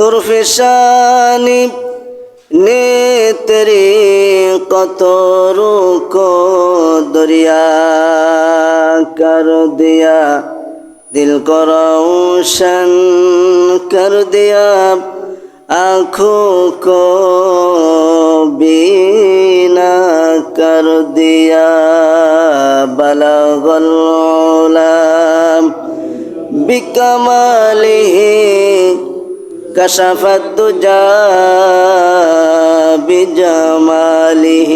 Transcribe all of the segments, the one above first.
درفشانی نے تیری قطر کو دریا کر دیا دل کو روشن کر دیا آنکھوں کو بینا کر دیا بلغ العلا بکمالہ كشف الدجى بجماله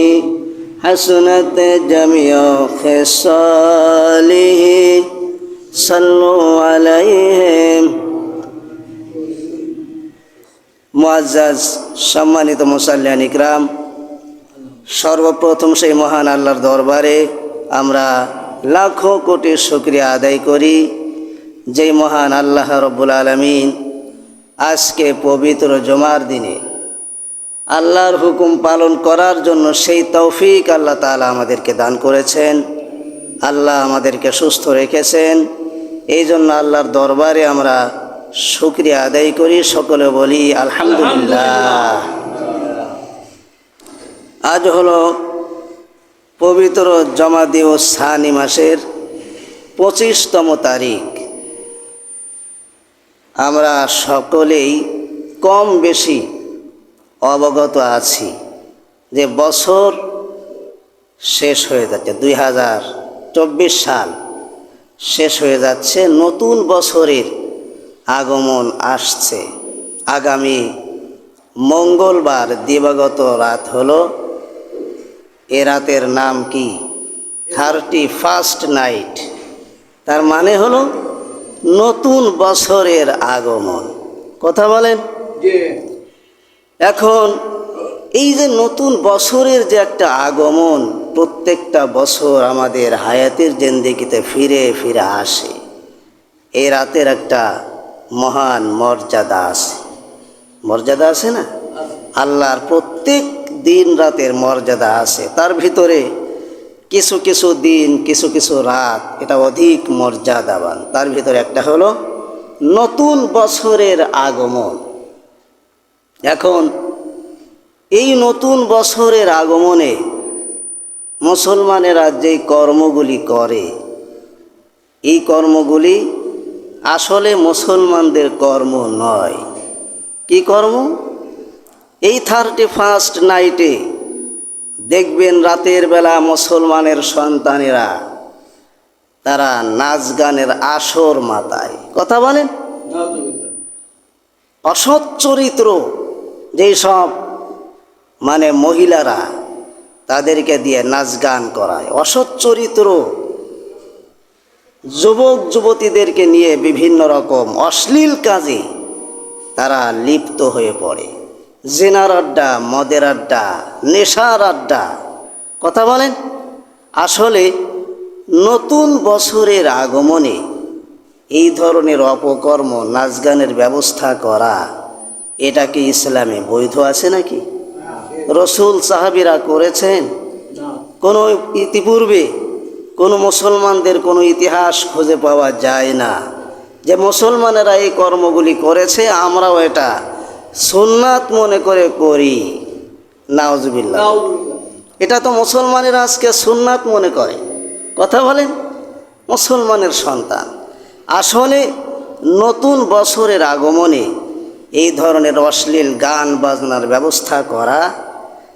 حسنت جميع خصاله صلوا عليه মুআজ্জাজ সম্মানিত মুসাল্লিয়ান ইকরাম সর্বপ্রথম সেই মহান আল্লাহর দরবারে আমরা লাখো কোটি শুক্রিয়া আদায় করি যেই মহান আল্লাহ রব্বুল আলমিন আজকে পবিত্র জমার দিনে আল্লাহর হুকুম পালন করার জন্য সেই তৌফিক আল্লাহ তাআলা আমাদেরকে দান করেছেন। আল্লাহ আমাদেরকে সুস্থ রেখেছেন। এই জন্য আল্লাহর দরবারে আমরা শুক্রিয়া আদায় করি। সকলে বলি আলহামদুলিল্লাহ। আজ হলো পবিত্র জমাদি ও সানি মাসের পঁচিশতম তারিখ। আমরা সকলেই কম বেশি অবগত আছি যে বছর শেষ হয়ে যাচ্ছে, দুই হাজার চব্বিশ সাল শেষ হয়ে যাচ্ছে, নতুন বছরের আগমন আসছে। আগামী মঙ্গলবার দিবাগত রাত হলো, এ রাতের নাম কি? Thirty first night. তার মানে হলো নতুন বছরের আগমন। কথা বলেন? এখন এই যে নতুন বছরের যে একটা আগমন প্রত্যেকটা বছর আমাদের হায়াতের জেন্দিগিতে ফিরে ফিরে আসে। এই রাতের একটা মহান মর্যাদা আছে। মর্যাদা আছে না? আল্লাহর প্রত্যেক দিন রাতের মর্যাদা আছে। তার ভিতরে কিছু কিছু দিন, কিছু কিছু রাত এটা অধিক মর্যাদাবান। তার ভিতরে একটা হলো নতুন বছরের আগমন। এখন এই নতুন বছরের আগমনে মুসলমানেরা যেই কর্মগুলি করে, এই কর্মগুলি আসলে মুসলমানদের কর্ম নয়। কি কর্ম? এই থার্টি ফার্স্ট নাইটে দেখবেন রাতের বেলা মুসলমানের সন্তানেরা, তারা নাচ গানের আসর মাতায় কথা বলেন? অসৎ চরিত্র যেই সব মানে মহিলারা তাদেরকে দিয়ে নাচ গান করায়। অসৎ চরিত্র যুবক যুবতীদেরকে নিয়ে বিভিন্ন রকম অশ্লীল কাজে তারা লিপ্ত হয়ে পড়ে। জেনার আড্ডা, মদের আড্ডা, নেশার আড্ডা। কথা বলেন? আসলে নতুন বছরের আগমনে এই ধরনের অপকর্ম নাচ গানের ব্যবস্থা করা, এটা কি ইসলামে বৈধ আছে নাকি? রসুল সাহাবিরা করেছেন? কোনো ইতিপূর্বে কোনো মুসলমানদের কোনো ইতিহাস খুঁজে পাওয়া যায় না। যে মুসলমানেরা এই কর্মগুলি করেছে, আমরাও এটা সুন্নাত মনে করে করি। নাওজবিল্লা এটা তো মুসলমানের আজকে সুন্নাত মনে করে। কথা বলেন? মুসলমানের সন্তান। আসলে নতুন বছরের আগমনে এই ধরনের অশ্লীল গান বাজনার ব্যবস্থা করা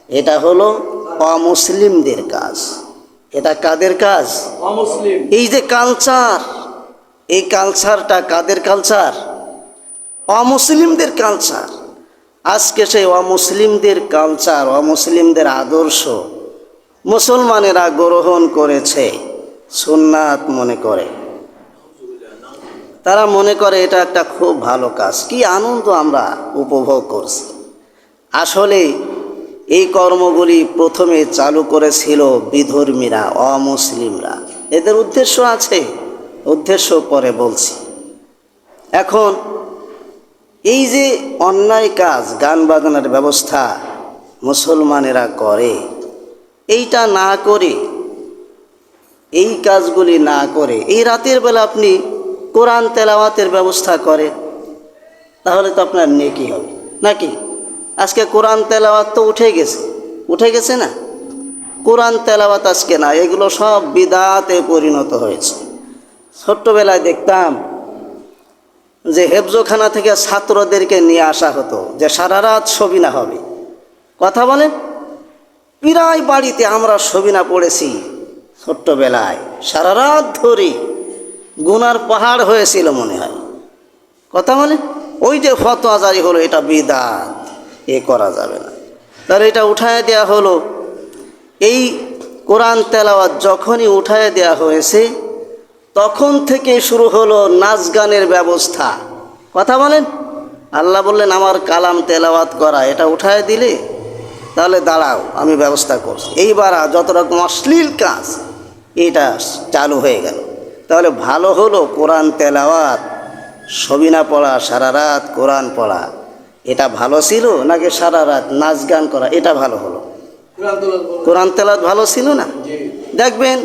এটা হলো অমুসলিমদের কাজ। এটা কাদের কাজ? অমুসলিম। এই যে কালচার এই কালচারটা কাদের কালচার? অমুসলিমদের কালচার। আজকে সেই অমুসলিমদের কালচার অমুসলিমদের আদর্শ মুসলমানেরা গ্রহণ করেছে, সুন্নাত মনে করে। তারা মনে করে এটা একটা খুব ভালো কাজ। কি আনন্দ আমরা উপভোগ করছি। আসলে এই কর্মগুলি প্রথমে চালু করেছিল বিধর্মীরা, অমুসলিমরা। এদের উদ্দেশ্য আছে, উদ্দেশ্য পরে বলছি। এখন এই যে অন্যায় কাজ, গান বাজনার ব্যবস্থা মুসলমানেরা করে, এইটা না করে, এই কাজগুলি না করে, এই রাতের বেলা আপনি কোরআন তেলাওয়াতের ব্যবস্থা করে তাহলে তো আপনার নেকি হবে। নাকি? আজকে কোরআন তেলাওয়াত তো উঠে গেছে উঠে গেছে না? কোরআন তেলাওয়াত আজকে না, এগুলো সব বিদাতে পরিণত হয়েছে। ছোট্টবেলায় দেখতাম যে হেফজোখানা থেকে ছাত্রদেরকে নিয়ে আসা হতো, যে সারা রাত সবিনা হবে। কথা বলেন প্রায় বাড়িতে আমরা সবিনা পড়েছি ছোট্টবেলায় সারা রাত ধরে। গুনার পাহাড় হয়েছিল মনে হয়। কথা বলে? ওই যে ফতোয়া হলো, এটা বিদাত, এ করা যাবে না। তাহলে এটা উঠায় দেওয়া হলো। এই কোরআন তেলাওয়াত যখনই উঠায় দেওয়া হয়েছে তখন থেকে শুরু হলো নাচ গানের ব্যবস্থা। কথা বলেন? আল্লাহ বললেন আমার কালাম তেলাওয়াত করা এটা উঠায় দিলে? তাহলে দাঁড়াও আমি ব্যবস্থা করছি। এইবার যত রকম অশ্লীল কাজ এটা চালু হয়ে গেল। তাহলে ভালো হলো কোরআন তেলাওয়াত? সবিনা পড়া সারা রাত কোরআন পড়া এটা ভালো ছিল নাকি সারা রাত নাচ গান করা এটা ভালো হলো? কোরআন তেলাওয়াত ভালো। ছিল না? দেখবেন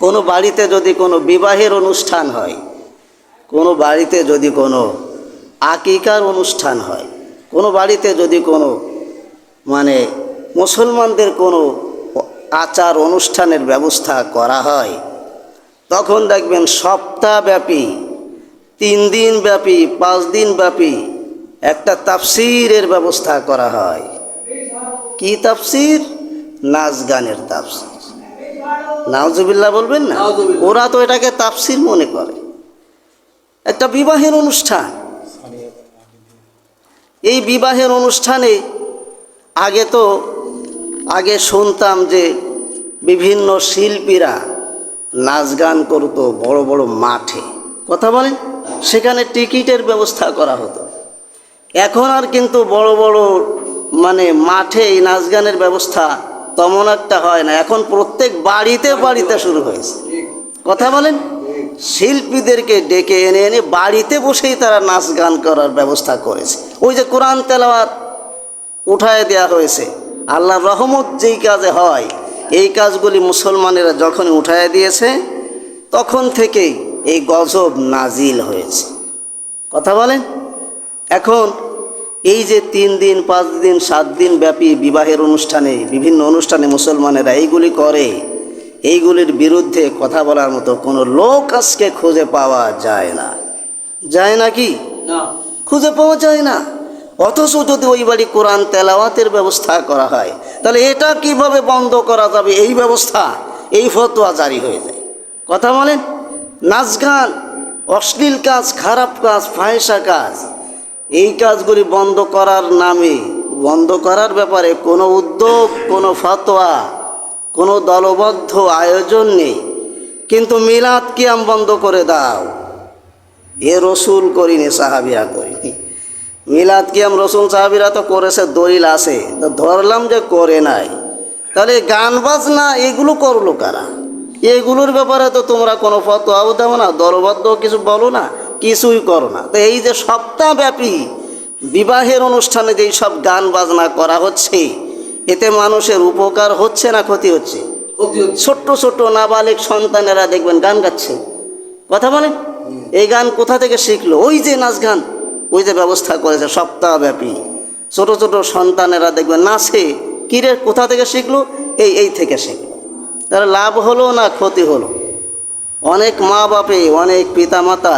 কোনো বাড়িতে যদি কোনো বিবাহের অনুষ্ঠান হয়, কোনো বাড়িতে যদি কোনো আকিকার অনুষ্ঠান হয়, কোনো বাড়িতে যদি কোনো মানে মুসলমানদের কোনো আচার অনুষ্ঠানের ব্যবস্থা করা হয়, তখন দেখবেন সপ্তাহব্যাপী তিন দিন ব্যাপী পাঁচ দিন ব্যাপী একটা তাফসিরের ব্যবস্থা করা হয়। কি তাফসির? নাচ গানের তাফসির। নাওজুবিল্লাহ বলবেন না? ওরা তো এটাকে তাফসির মনে করে। একটা বিবাহের অনুষ্ঠান। এই বিবাহের অনুষ্ঠানে আগে তো আগে শুনতাম যে বিভিন্ন শিল্পীরা নাচ গান করতো বড় বড় মাঠে। কথা বলেন? সেখানে টিকিটের ব্যবস্থা করা হতো। এখন আর কিন্তু বড় বড় মানে মাঠে এই নাচ গানের ব্যবস্থা তেমন একটা হয় না। এখন প্রত্যেক বাড়িতে বাড়িতে শুরু হয়েছে। কথা বলেন? শিল্পীদেরকে ডেকে এনে এনে বাড়িতে বসেই তারা নাচ গান করার ব্যবস্থা করেছে। ওই যে কোরআন তেলাওয়াত উঠায় দেয়া হয়েছে। আল্লাহর রহমত যেই কাজে হয়, এই কাজগুলি মুসলমানেরা যখন উঠায় দিয়েছে, তখন থেকেই এই গজব নাজিল হয়েছে। কথা বলেন? এখন এই যে তিন দিন পাঁচ দিন সাত দিন ব্যাপী বিবাহের অনুষ্ঠানে বিভিন্ন অনুষ্ঠানে মুসলমানেরা এইগুলি করে এইগুলির বিরুদ্ধে কথা বলার মতো কোনো লোক আজকে খুঁজে পাওয়া যায় না। যায় না কি? খুঁজে পাওয়া যায় না। অথচ যদি ওই বাড়ি কোরআন তেলাওয়াতের ব্যবস্থা করা হয় তাহলে এটা কীভাবে বন্ধ করা যাবে? এই ব্যবস্থা এই ফতোয়া জারি হয়ে যায়। কথা বলেন? নাচ গান অশ্লীল কাজ খারাপ কাজ ফাহেসা কাজ এই কাজগুলি বন্ধ করার নামে, বন্ধ করার ব্যাপারে কোনো উদ্যোগ, কোনো ফতোয়া, কোনো দলবদ্ধ আয়োজন নেই। কিন্তু মিলাদ কিয়াম বন্ধ করে দাও। এ রসুল করিনি, সাহাবিরা করিনি। মিলাদ কিয়াম রসুল, সাহাবিরা তো করেছে, দলিল আছে। ধরলাম যে করে নাই। তাহলে গান বাজনা, এগুলো করল কারা? এগুলোর ব্যাপারে তো তোমরা কোনো ফতোয়াও দাও না, দলবদ্ধ কিছু বলো না। কিছুই করো না। তো এই যে সপ্তাহব্যাপী বিবাহের অনুষ্ঠানে যেই সব গান বাজনা করা হচ্ছে এতে মানুষের উপকার হচ্ছে না ক্ষতি হচ্ছে? ছোট্ট ছোট্ট নাবালিক সন্তানেরা দেখবেন গান গাচ্ছে। কথা বলেন এই গান কোথা থেকে শিখলো? ওই যে নাচ গান। ওই যে ব্যবস্থা করেছে সপ্তাহব্যাপী। ছোট ছোট সন্তানেরা দেখবেন নাচে। কিরে কোথা থেকে শিখলো? এই এই থেকে শিখলো। তার লাভ হলো না ক্ষতি হলো? অনেক মা বাপে অনেক পিতামাতা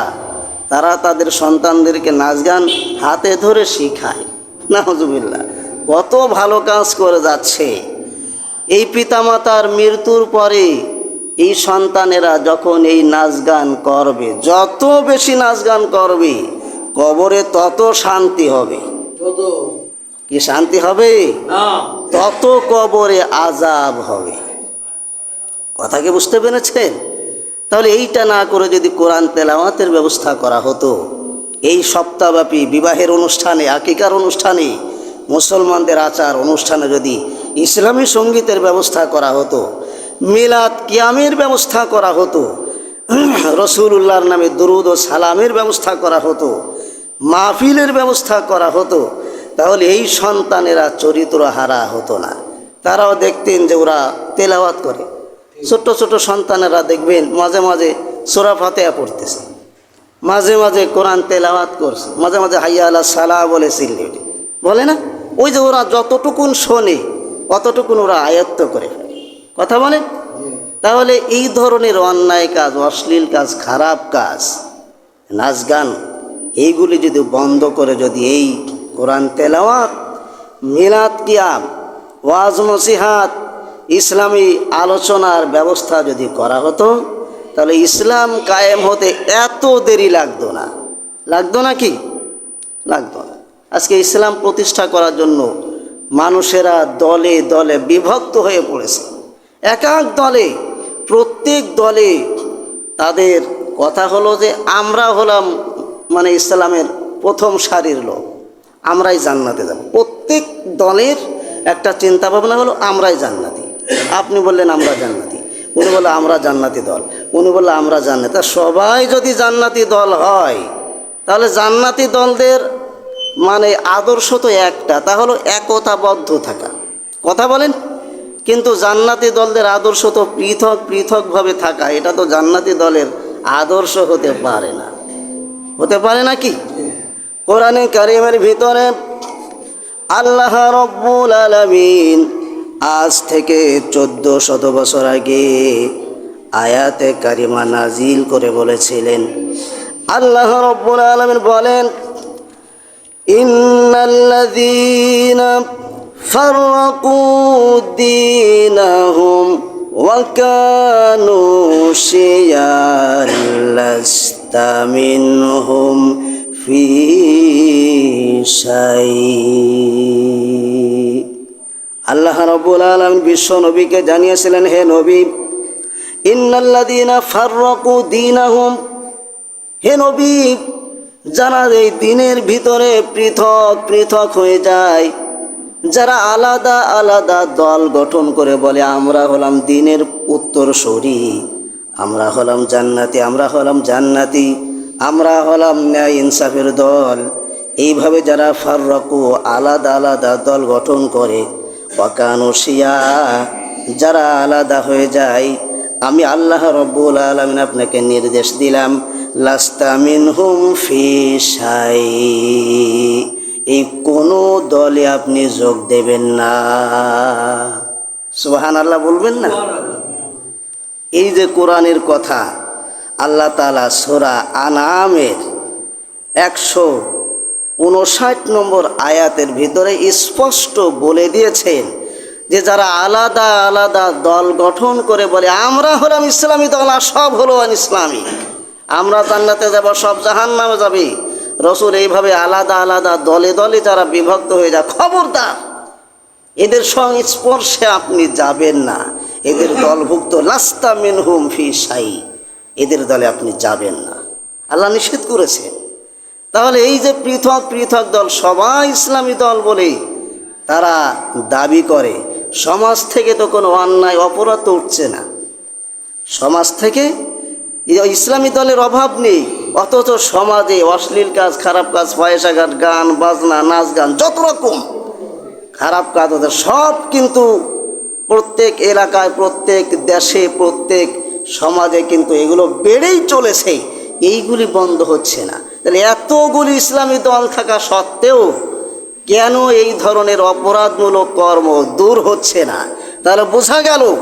তারা তাদের সন্তানদেরকে নাচ গান হাতে ধরে শিখায়। নাহজুবিল্লা কত ভালো কাজ করে যাচ্ছে। এই পিতামাতার মৃত্যুর পরে এই সন্তানেরা যখন এই নাচ গান করবে যত বেশি নাচ গান করবে কবরে তত শান্তি হবে। কি শান্তি হবে? তত কবরে আজাব হবে। কথা কি বুঝতে পেরেছেন? তাহলে এইটা না করে যদি কোরআন তেলাওয়াতের ব্যবস্থা করা হতো, এই সপ্তাহব্যাপী বিবাহের অনুষ্ঠানে, আকিকার অনুষ্ঠানে, মুসলমানদের আচার অনুষ্ঠানে যদি ইসলামী সঙ্গীতের ব্যবস্থা করা হতো, মিলাদ কিয়ামের ব্যবস্থা করা হতো রসুল্লাহর নামে দুরুদ ও সালামের ব্যবস্থা করা হতো, মাহফিলের ব্যবস্থা করা হতো, তাহলে এই সন্তানেরা চরিত্র হারা হতো না। তারাও দেখতেন যে ওরা তেলাওয়াত করে। ছোট্ট ছোট সন্তানেরা দেখবেন মাঝে মাঝে সোরা ফাতেয়া পড়তেছে। মাঝে মাঝে কোরআন তেলাওয়াত করছে। মাঝে মাঝে হাইয়া আল্লাহ সালা বলে চিল্লি বলে না? ওই যে ওরা যতটুকুন শোনে, অতটুকুন ওরা আয়ত্ত করে কথা বলে? তাহলে এই ধরনের অন্যায় কাজ, অশ্লীল কাজ, খারাপ কাজ, নাচ গান, এইগুলি যদি বন্ধ করে যদি এই কোরআন তেলাওয়াত, মিলাদ কিয়াম, ওয়াজ নসিহাত ইসলামী আলোচনার ব্যবস্থা যদি করা হতো, তাহলে ইসলাম কায়েম হতে এত দেরি লাগতো না। লাগতো না কি? লাগতো না। আজকে ইসলাম প্রতিষ্ঠা করার জন্য মানুষেরা দলে দলে বিভক্ত হয়ে পড়েছে। এক এক দলে, প্রত্যেক দলে তাদের কথা হলো যে, আমরা হলাম মানে ইসলামের প্রথম সারির লোক, আমরাই জান্নাতে যাব। প্রত্যেক দলের একটা চিন্তা ভাবনা হলো, আমরাই জান্নাতি। আপনি বললেন, আমরা জান্নাতি। উনি বললে, আমরা জান্নাতি দল। উনি বললে, আমরা জান্নাতি। তা সবাই যদি জান্নাতি দল হয়, তাহলে জান্নাতি দলদের মানে আদর্শ তো একটা, তা হলো একতাবদ্ধ থাকা। কথা বলেন? কিন্তু জান্নাতি দলদের আদর্শ তো পৃথক, পৃথকভাবে থাকা, এটা তো জান্নাতি দলের আদর্শ হতে পারে না। হতে পারে না কি? কোরআনে কারিমের ভিতরে, আল্লাহ রব্বুল আলমিন আজ থেকে চোদ্দ শত বছর আগে আয়াতে কারিমা নাজিল করে বলেছিলেন আল্লাহ রব্বুল আলমিন বলেন ইন্নাল্লাযীনা فرقوا دينهم وكانوا شيعا لست منهم في شيء আল্লাহ রব্বুল আলম বিশ্ব নবীকে জানিয়েছিলেন, হে নবী, ইন্নাল্লাযীনা ফাররাকু দীনাহুম। হে নবী, যারা এই দিনের ভিতরে পৃথক পৃথক হয়ে যায়, যারা আলাদা আলাদা দল গঠন করে বলে, আমরা হলাম দিনের উত্তরসূরি, আমরা হলাম জান্নাতি, আমরা হলাম জান্নাতি, আমরা হলাম ন্যায় ইনসাফের দল। এইভাবে যারা ফাররাকু আলাদা আলাদা দল গঠন করে অকানুশিয়া যারা আলাদা হয়ে যায়, আমি আল্লাহ রব্বুল আলমিন আপনাকে নির্দেশ দিলাম লাস্তামিন হুম ফিসাই এই কোনো দলে আপনি যোগ দেবেন না। সুবাহান আল্লাহ বলবেন না? এই যে কোরআনের কথা, আল্লাহ তালা সোরা আনামের একশো উনষাট নম্বর আয়াতের ভিতরে স্পষ্ট বলে দিয়েছেন যে যারা আলাদা আলাদা দল গঠন করে বলে, আমরা হলাম ইসলামী দল আর সব হলো ইসলামী আমরা জান্নাতে যাব, সব জাহান নামে যাবে। রসুল এইভাবে আলাদা আলাদা দলে দলে যারা বিভক্ত হয়ে যায়, খবরদার। এদের সংস্পর্শে আপনি যাবেন না। এদের দলভুক্ত লাস্তা মিনহুম ফি সাই এদের দলে আপনি যাবেন না। আল্লাহ নিষেধ করেছে তাহলে এই যে পৃথক পৃথক দল, সবাই ইসলামী দল বলে তারা দাবি করে। সমাজ থেকে তো কোনো অন্যায়, অপরাধ উঠছে না। সমাজ থেকে ইসলামী দলের অভাব নেই, অথচ সমাজে অশ্লীল কাজ, খারাপ কাজ পয়সাঘাট গান, বাজনা, নাচ গান, যত রকম খারাপ কাজ ওদের সব কিন্তু প্রত্যেক এলাকায়, প্রত্যেক দেশে, প্রত্যেক সমাজে কিন্তু এগুলো বেড়েই চলেছে। এইগুলি বন্ধ হচ্ছে না। তাহলে এতগুলি ইসলামী দল থাকা সত্ত্বেও কেন এই ধরনের অপরাধমূলক কর্ম দূর হচ্ছে না? তাহলে বোঝা গেল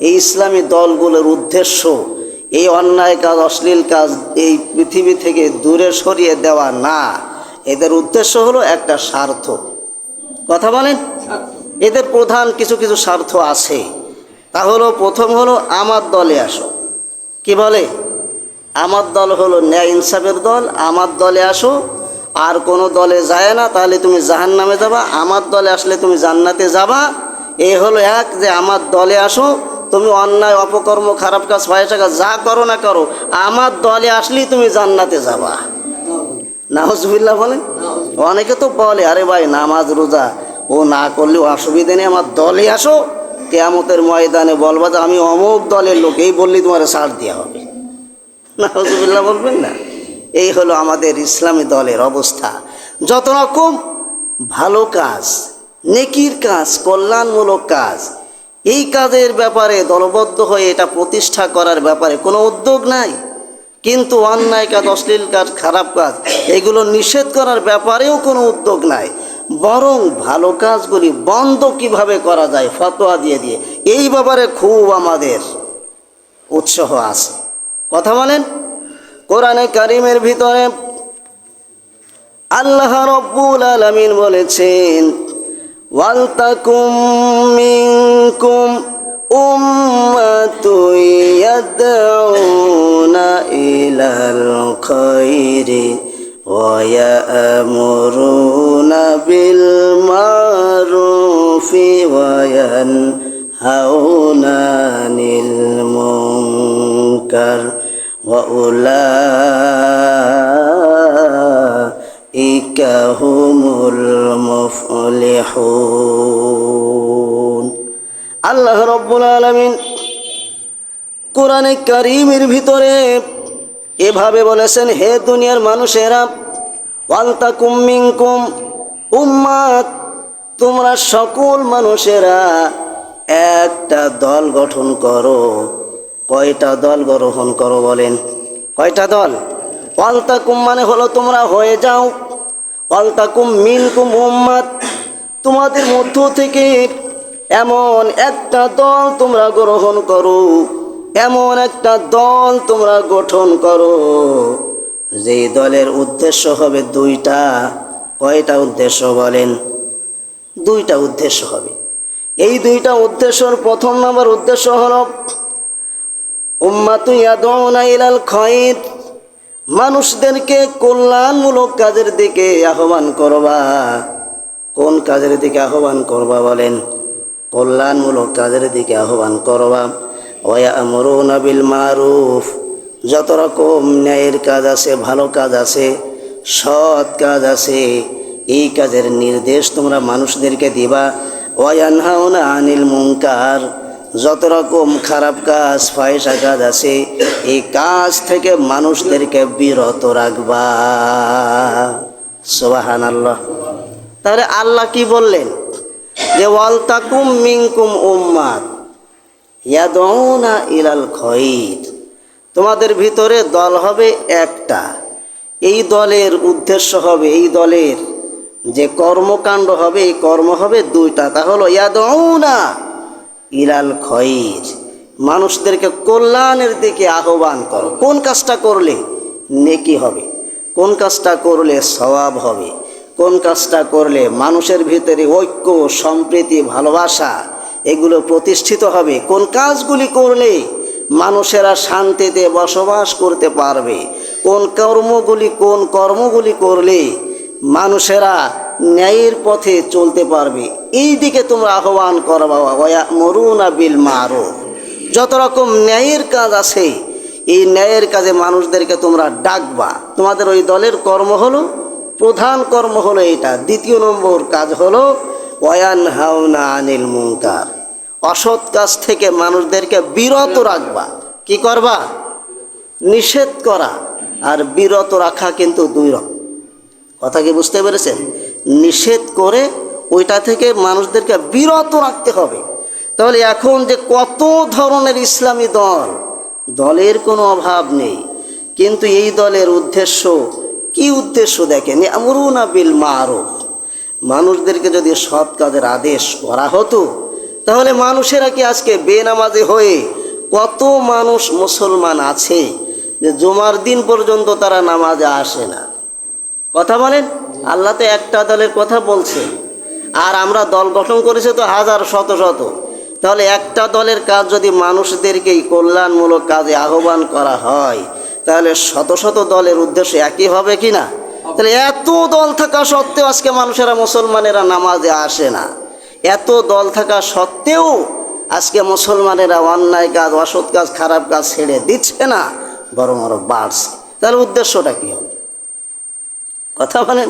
এই ইসলামী দলগুলোর উদ্দেশ্য এই অন্যায় কাজ, অশ্লীল কাজ এই পৃথিবী থেকে দূরে সরিয়ে দেওয়া না। এদের উদ্দেশ্য হলো একটা স্বার্থ। কথা বলেন? এদের প্রধান কিছু কিছু স্বার্থ আছে। তা হলো, প্রথম হলো, আমার দলে আসো। কি বলে? আমার দল হলো ন্যায় ইনসাফের দল, আমার দলে আসো, আর কোনো দলে যায় না, তাহলে তুমি জাহান নামে যাবা, আমার দলে আসলে তুমি জান্নাতে যাবা। এই হলো এক, যে আমার দলে আসো, তুমি অন্যায়, অপকর্ম, খারাপ কাজ পয়সা কাজ যা করো না করো, আমার দলে আসলেই তুমি জান্নাতে যাবা। নাহজবিল্লা বলেন? অনেকে তো বলে, আরে ভাই, নামাজ, রোজা, ও না করলেও অসুবিধে নেই, আমার দলে আসো, কেয়ামতের ময়দানে বলবা যে আমি অমুক দলের লোক, এই বললেই তোমার ছাড় দেওয়া হবে। নাহজবিল্লা বলবেন না। এই হলো আমাদের ইসলামী দলের অবস্থা। যত রকম ভালো কাজ, নেকির কাজ, কল্যাণমূলক কাজ, এই কাজের ব্যাপারে দলবদ্ধ হয়ে এটা প্রতিষ্ঠা করার ব্যাপারে কোনো উদ্যোগ নাই। কিন্তু অন্যায় কাজ, অশ্লীল কাজ, খারাপ কাজ, এগুলো নিষেধ করার ব্যাপারেও কোনো উদ্যোগ নাই। বরং ভালো কাজগুলি বন্ধ কীভাবে করা যায়, ফতোয়া দিয়ে দিয়ে। এই ব্যাপারে খুব আমাদের উৎসাহ আছে। কথা বলেন? কোরআনে কারিমের ভিতরে আল্লাহ রব্বুল আলামিন বলেছেন, ওয়ালতাকুম মিনকুম উম্মাতুন ইয়াদউনা ইলাল খায়রি ওয়া ইয়ামুরুনা বিল মারুফি ওয়া ইয়ানহাউনা আনিল মুনকার। ওয়া أولئك هم المفلحون আল্লাহ রব্বুল আলমিন কোরআনে করিমের ভিতরে এভাবে বলেছেন হে দুনিয়ার মানুষেরা ওয়ালতা কুমিংকুম উম্মাত তোমরা সকল মানুষেরা একটা দল গঠন করো কয়টা দল গ্রহণ করো বলেন? কয়টা দল? ওয়ালতাকুম মানে হলো তোমরা হয়ে যাও। ওয়ালতাকুম মিনকুম উম্মাত তোমাদের মধ্য থেকে এমন একটা দল তোমরা গ্রহণ করো। এমন একটা দল তোমরা গঠন করো। যেই দলের উদ্দেশ্য হবে দুইটা। কয়টা উদ্দেশ্য বলেন? দুইটা উদ্দেশ্য হবে। এই দুইটা উদ্দেশ্যর প্রথম নম্বর উদ্দেশ্য হলো মানুষদেরকে কল্যাণমূলক কাজের দিকে আহ্বান করবা। কোন কাজের দিকে আহ্বান করবা বলেন? কল্যাণমূলক কাজের দিকে আহ্বান করবা। ওয়া আমরুনা মারুফ। যত রকম ন্যায়ের কাজ আছে, ভালো কাজ আছে, সৎ কাজ আছে, এই কাজের নির্দেশ তোমরা মানুষদেরকে দিবা। ওয়ানহাউনা আনিল মুনকার। যত রকম খারাপ কাজ ফায়সা কাজ আছে, এই কাজ থেকে মানুষদেরকে বিরত রাখবা। সোবাহান আল্লাহ তাহলে আল্লাহ কি বললেন? যে, ওয়াল তাকুম মিংকুম উম্মাত ইয়াদউনা ইলাল খৈর। তোমাদের ভিতরে দল হবে একটা। এই দলের উদ্দেশ্য হবে, এই দলের যে কর্মকাণ্ড হবে, এই কর্ম হবে দুইটা। তা হলো ইয়াদউনা ইলাল খৈর মানুষদেরকে কল্যাণের দিকে আহ্বান করো। কোন কাজটা করলে নেকি হবে? কোন কাজটা করলে সওয়াব হবে? কোন কাজটা করলে মানুষের ভিতরে ঐক্য, সম্প্রীতি, ভালোবাসা এগুলো প্রতিষ্ঠিত হবে? কোন কাজগুলি করলে মানুষেরা শান্তিতে বসবাস করতে পারবে? কোন কর্মগুলি কোন কর্মগুলি করলে মানুষেরা ন্যায়ের পথে চলতে পারবে। এই দিকে তোমরা আহ্বান করবা মরুনা বিল মারো যত রকম ন্যায়ের কাজ আছে, এই ন্যায়ের কাজে মানুষদেরকে তোমরা ডাকবা। তোমাদের ওই দলের কর্ম হলো, প্রধান কর্ম হলো এটা। দ্বিতীয় নম্বর কাজ হলো ওয়ান হাওনা আনিল মুঙ্কার অসৎ কাজ থেকে মানুষদেরকে বিরত রাখবা। কি করবা? নিষেধ করা। আর বিরত রাখা কিন্তু দুই রকম। কথা কি বুঝতে পেরেছেন? নিষেধ করে ওইটা থেকে মানুষদেরকে বিরত রাখতে হবে। তাহলে এখন যে কত ধরনের ইসলামী দল, দলের কোনো অভাব নেই। কিন্তু এই দলের উদ্দেশ্য, কি উদ্দেশ্য দেখেন? আমরুনা বিল মারুফ। মানুষদেরকে যদি সৎ কাজের আদেশ করা হতো, তাহলে মানুষেরা কি আজকে বেনামাজি হয়ে কত মানুষ মুসলমান আছে যে জুমার দিন পর্যন্ত তারা নামাজে আসে না? কথা বলেন? আল্লাহ তো একটা দলের কথা বলছে। আর আমরা দল গঠন করেছে তো হাজার, শত শত। তাহলে একটা দলের কাজ যদি মানুষদেরকেই কল্যাণমূলক কাজে আহ্বান করা হয়, তাহলে শত শত দলের উদ্দেশ্য একই হবে কি না? তাহলে এত দল থাকা সত্ত্বেও আজকে মানুষেরা মুসলমানেরা নামাজে আসে না। এত দল থাকা সত্ত্বেও আজকে মুসলমানেরা অন্যায় কাজ, অসৎ কাজ, খারাপ কাজ ছেড়ে দিচ্ছে না, বরং আরও বাড়ছে। তাহলে উদ্দেশ্যটা কী হবে? কথা বলেন?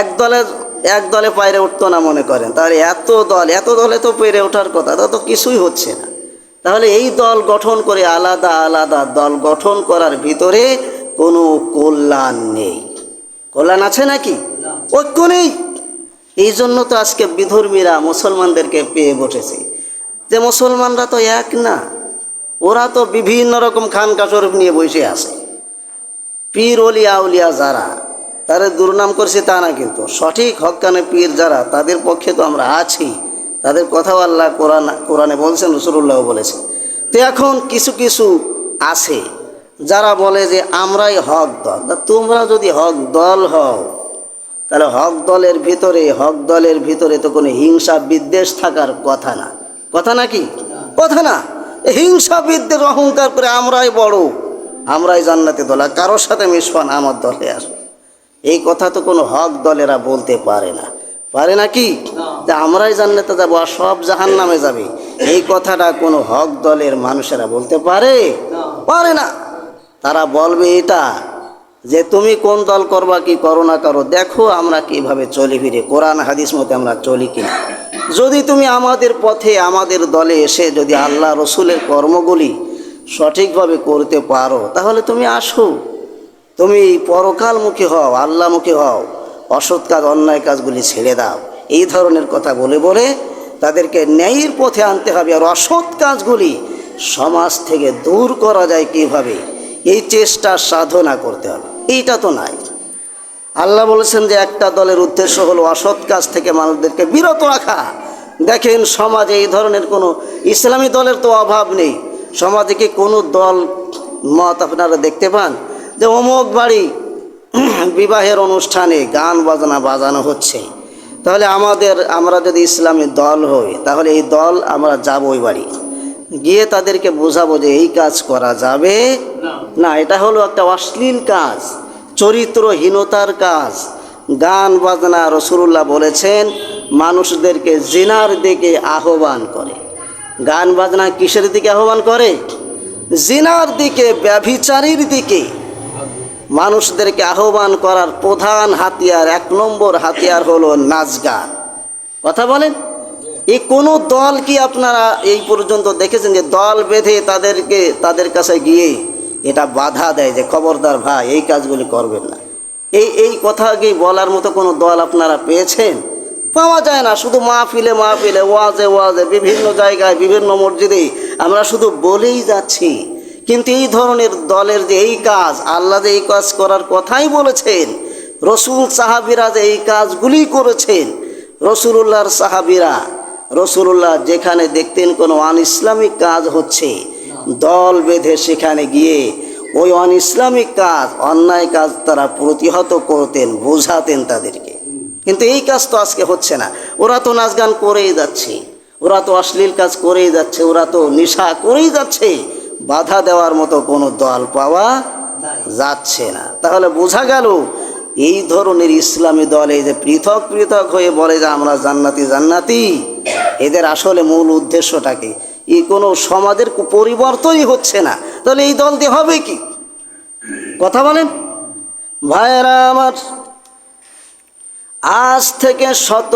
এক দলের, এক দলে পায়রে উঠতো না মনে করেন। তাহলে এত দল, এত দলে তো পেরে ওঠার কথা, তা তো কিছুই হচ্ছে না। তাহলে এই দল গঠন করে আলাদা আলাদা দল গঠন করার ভিতরে কোনো কল্যাণ নেই। কল্যাণ আছে নাকি? ঐক্য নেই। এই জন্য তো আজকে বিধর্মীরা মুসলমানদেরকে পেয়ে বসেছে। যে মুসলমানরা তো এক না, ওরা তো বিভিন্ন রকম খান শরীফ নিয়ে বসে আছে। পীর অলিয়া উলিয়া যারা তাদের দুর্নাম করছে তা না কিন্তু। সঠিক হকানে পীর যারা, তাদের পক্ষে তো আমরা আছি। তাদের কথাও আল্লাহ কোরআন, কোরআনে বলছেন রসুল্লাহ বলেছেন। তো এখন কিছু কিছু আছে যারা বলে যে আমরাই হক দল। তোমরা যদি হক দল হও, তাহলে হক দলের ভিতরে, হক দলের ভিতরে তো কোনো হিংসা বিদ্বেষ থাকার কথা না। কথা নাকি কথা না। হিংসা, বিদ্বেষ, অহংকার করে আমরাই বড়, আমরাই জান্নাতে দল। আর কারোর সাথে মিশবান আমার দলে আসবে এই কথা তো কোনো হক দলেরা বলতে পারে না। পারে না কি? যে আমরাই জান্নাতে যাব আর সব জাহান নামে যাবে। এই কথাটা কোনো হক দলের মানুষেরা বলতে পারে? পারে না। তারা বলবে এটা যে তুমি কোন দল করবা, কি করো না করো, দেখো আমরা কীভাবে চলি ফিরে। কোরআন, হাদিস মতে আমরা চলি কিনা। যদি তুমি আমাদের পথে, আমাদের দলে এসে যদি আল্লাহ রসুলের কর্মগুলি সঠিকভাবে করতে পারো, তাহলে তুমি আসো। তুমি পরকাল পরকালমুখী হও আল্লাহ আল্লাহমুখী হও, অসৎ কাজ, অন্যায় কাজগুলি ছেড়ে দাও। এই ধরনের কথা বলে বলে তাদেরকে ন্যায়ের পথে আনতে হবে আর অসৎ কাজগুলি সমাজ থেকে দূর করা যায় কীভাবে? এই চেষ্টা সাধনা করতে হবে। এইটা তো নাই। আল্লাহ বলেছেন যে একটা দলের উদ্দেশ্য হলো অসৎ কাজ থেকে মানুষদেরকে বিরত রাখা। দেখেন সমাজে এই ধরনের কোনো ইসলামী দলের তো অভাব নেই। সমাজে কি কোনো দল মত আপনারা দেখতে পান? যে অমুক বাড়ি বিবাহের অনুষ্ঠানে গান বাজনা বাজানো হচ্ছে, তাহলে আমাদের, আমরা যদি ইসলামী দল হই, তাহলে এই দল আমরা যাব ওই বাড়ি। গিয়ে তাদেরকে বোঝাবো যে এই কাজ করা যাবে না, এটা হলো একটা অশ্লীল কাজ, চরিত্রহীনতার কাজ। গান বাজনা রসুল্লাহ বলেছেন, মানুষদেরকে জিনার দিকে আহ্বান করে। গান বাজনা কিসের দিকে আহ্বান করে? জিনার দিকে, ব্যভিচারীর দিকে। মানুষদেরকে আহ্বান করার প্রধান হাতিয়ার, এক নম্বর হাতিয়ার হলো নাচ গান। কথা বলেন? এই কোনো দল কি আপনারা এই পর্যন্ত দেখেছেন যে দল বেঁধে তাদেরকে, তাদের কাছে গিয়ে এটা বাধা দেয় যে, খবরদার ভাই, এই কাজগুলি করবেন না এই এই কথা কি বলার মতো কোনো দল আপনারা পেয়েছেন? পাওয়া যায় না, শুধু মাহফিলে মাহফিলে, ওয়াজে ওয়াজে, বিভিন্ন জায়গায়, বিভিন্ন মসজিদে আমরা শুধু বলেই যাচ্ছি। কিন্তু এই ধরনের দলের যে এই কাজ, আল্লাহ এই কাজ করার কথাই বলেছেন, রসুল সাহাবিরা যে এই কাজগুলি করেছেন, রসুলুল্লাহর সাহাবিরা, রসুলুল্লাহ যেখানে দেখতেন কোনো আন ইসলামিক কাজ হচ্ছে, দল বেঁধে সেখানে গিয়ে ওই অন ইসলামিক কাজ, অন্যায় কাজ তারা প্রতিহত করতেন, বোঝাতেন তাদেরকে। কিন্তু এই কাজ তো আজকে হচ্ছে না। ওরা তো নাচ গান করেই যাচ্ছে, ওরা তো অশ্লীল কাজ করেই যাচ্ছে, ওরা তো নেশা করেই যাচ্ছে বাধা দেওয়ার মতো কোনো দল পাওয়া যাচ্ছে না। তাহলে বোঝা গেল, এই ধরনের ইসলামী দল, এই যে পৃথক পৃথক হয়ে বলে যে আমরা জান্নাতি জান্নাতি, এদের আসলে মূল উদ্দেশ্যটাকে এই কোনো সমাজের পরিবর্তনই হচ্ছে না। তাহলে এই দল দিয়ে হবে কি? কথা বলেন। ভাইয়েরা আমার, আজ থেকে শত